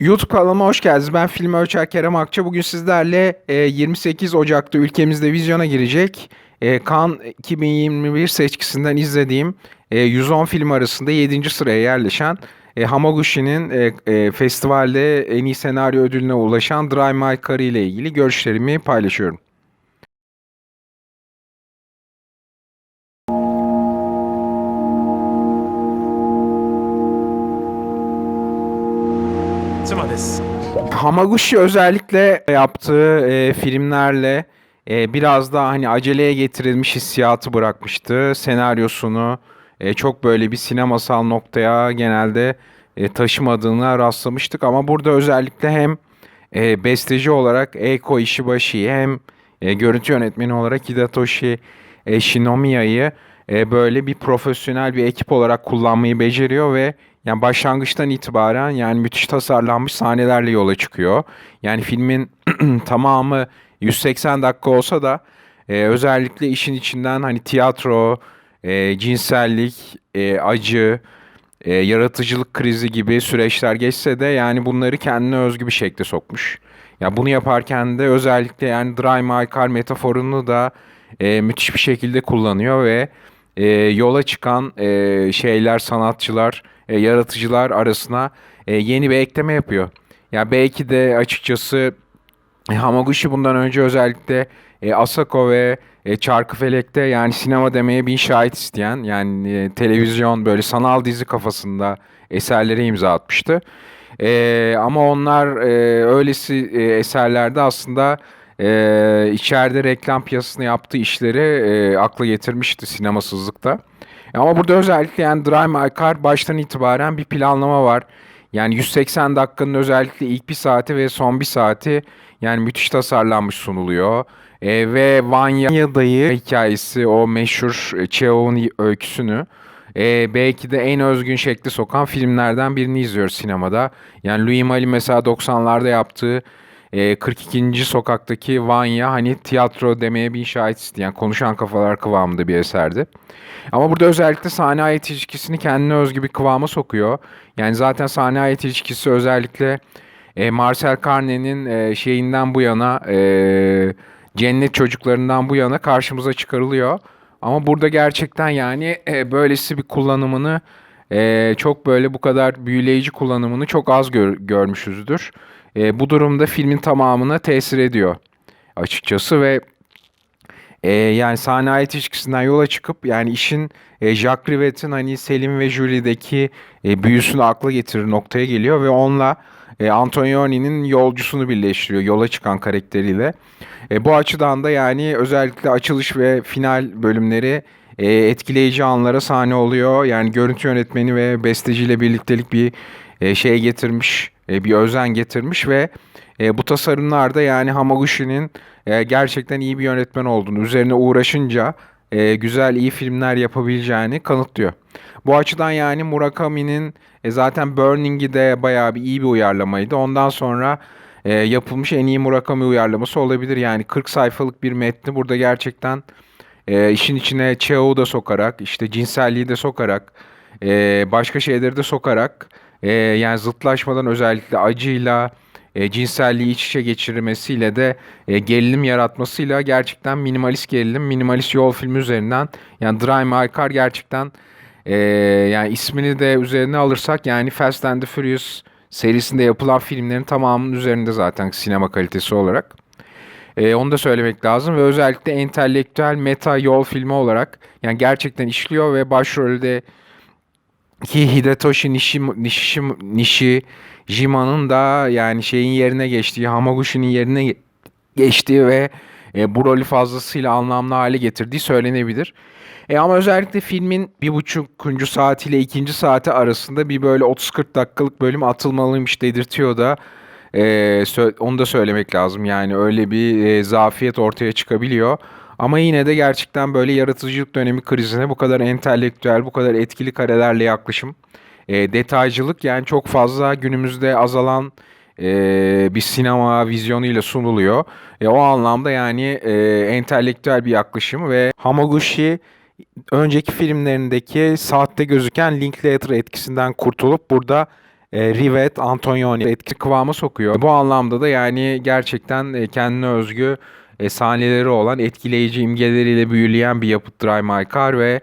YouTube kanalıma hoş geldiniz. Ben film ölçer Kerem Akça. Bugün sizlerle e, 28 Ocak'ta ülkemizde vizyona girecek e, Cannes 2021 seçkisinden izlediğim e, 110 film arasında 7. sıraya yerleşen e, Hamaguchi'nin e, e, festivalde en iyi senaryo ödülüne ulaşan Drive My Car ile ilgili görüşlerimi paylaşıyorum. Hamaguchi özellikle yaptığı e, filmlerle e, biraz daha hani aceleye getirilmiş hissiyatı bırakmıştı. Senaryosunu e, çok böyle bir sinemasal noktaya genelde e, taşımadığına rastlamıştık ama burada özellikle hem e, besteci olarak Eiko Ishibashi'yi hem e, görüntü yönetmeni olarak Hidetoshi e, Shinomiya'yı e, böyle bir profesyonel bir ekip olarak kullanmayı beceriyor ve yani başlangıçtan itibaren yani müthiş tasarlanmış sahnelerle yola çıkıyor. Yani filmin tamamı 180 dakika olsa da e, özellikle işin içinden hani tiyatro, e, cinsellik, e, acı, e, yaratıcılık krizi gibi süreçler geçse de yani bunları kendine özgü bir şekilde sokmuş. Ya bunu yaparken de özellikle yani Dry My Car metaforunu da e, müthiş bir şekilde kullanıyor ve e, yola çıkan e, şeyler, sanatçılar, e, yaratıcılar arasına e, yeni bir ekleme yapıyor. Ya belki de açıkçası e, Hamaguchi bundan önce özellikle e, Asako ve e, Çarkıfelek'te yani sinema demeye bin şahit isteyen yani e, televizyon böyle sanal dizi kafasında eserlere imza atmıştı. E, ama onlar e, öylesi e, eserlerde aslında e, içeride reklam piyasasını yaptığı işleri e, akla getirmişti sinemasızlıkta. Ama burada özellikle yani Drive My Car baştan itibaren bir planlama var. Yani 180 dakikanın özellikle ilk bir saati ve son bir saati yani müthiş tasarlanmış sunuluyor. E, ve Vanya dayı hikayesi o meşhur e, Cheov'un öyküsünü e, belki de en özgün şekli sokan filmlerden birini izliyoruz sinemada. Yani Louis Malle mesela 90'larda yaptığı e, 42. sokaktaki Vanya hani tiyatro demeye bir şahit isteyen konuşan kafalar kıvamında bir eserdi. Ama burada özellikle sahne ait ilişkisini kendine özgü bir kıvama sokuyor. Yani zaten sahne ait ilişkisi özellikle e, Marcel Carné'nin e, şeyinden bu yana e, cennet çocuklarından bu yana karşımıza çıkarılıyor. Ama burada gerçekten yani e, böylesi bir kullanımını e, çok böyle bu kadar büyüleyici kullanımını çok az gör, görmüşüzdür. E, bu durumda filmin tamamına tesir ediyor açıkçası ve e, yani sahne ait ilişkisinden yola çıkıp yani işin e, Jacques Rivette'in hani Selim ve Julie'deki e, büyüsünü akla getirir noktaya geliyor ve onunla e, Antonioni'nin yolcusunu birleştiriyor yola çıkan karakteriyle. E, bu açıdan da yani özellikle açılış ve final bölümleri e, etkileyici anlara sahne oluyor. Yani görüntü yönetmeni ve besteciyle birliktelik bir e, şey getirmiş, e, bir özen getirmiş ve e, bu tasarımlarda yani Hamaguchi'nin e, gerçekten iyi bir yönetmen olduğunu, üzerine uğraşınca e, güzel, iyi filmler yapabileceğini kanıtlıyor. Bu açıdan yani Murakami'nin zaten Burning'i de bayağı bir iyi bir uyarlamaydı. Ondan sonra yapılmış en iyi Murakami uyarlaması olabilir. Yani 40 sayfalık bir metni burada gerçekten işin içine Cheo'u da sokarak, işte cinselliği de sokarak, e, başka şeyleri de sokarak, e, yani zıtlaşmadan özellikle acıyla, e, cinselliği iç içe geçirmesiyle de e, gerilim yaratmasıyla gerçekten minimalist gerilim, minimalist yol filmi üzerinden yani Drive My Car gerçekten e, yani ismini de üzerine alırsak yani Fast and the Furious serisinde yapılan filmlerin tamamının üzerinde zaten sinema kalitesi olarak. E, onu da söylemek lazım ve özellikle entelektüel meta yol filmi olarak yani gerçekten işliyor ve başrolde ki Hidetoshi Nishi, Nishi, Nishi Jima'nın da yani şeyin yerine geçtiği, Hamaguchi'nin yerine geçtiği ve e, bu rolü fazlasıyla anlamlı hale getirdiği söylenebilir. E, ama özellikle filmin bir buçukuncu saatiyle ikinci saati arasında bir böyle 30-40 dakikalık bölüm atılmalıymış dedirtiyor da e, onu da söylemek lazım. Yani öyle bir e, zafiyet ortaya çıkabiliyor. Ama yine de gerçekten böyle yaratıcılık dönemi krizine bu kadar entelektüel, bu kadar etkili karelerle yaklaşım, e, detaycılık yani çok fazla günümüzde azalan e, bir sinema vizyonuyla sunuluyor. E, o anlamda yani e, entelektüel bir yaklaşım ve Hamaguchi önceki filmlerindeki saatte gözüken Linklater etkisinden kurtulup burada e, Rivet, Antonioni etkili kıvama sokuyor. Bu anlamda da yani gerçekten e, kendine özgü e, sahneleri olan etkileyici imgeleriyle büyüleyen bir yapıt Drive My Car ve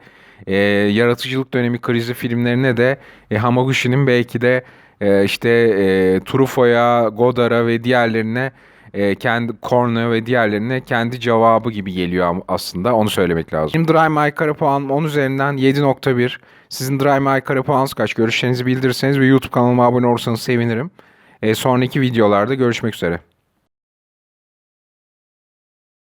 e, yaratıcılık dönemi krizi filmlerine de e, Hamaguchi'nin belki de e, işte e, Truffaut'a, Godard'a ve diğerlerine e, kendi Corn'a ve diğerlerine kendi cevabı gibi geliyor aslında. Onu söylemek lazım. Benim Drive My Car'a puanım 10 üzerinden 7.1. Sizin Drive My Car'a puanınız kaç? Görüşlerinizi bildirirseniz ve YouTube kanalıma abone olursanız sevinirim. E, sonraki videolarda görüşmek üzere.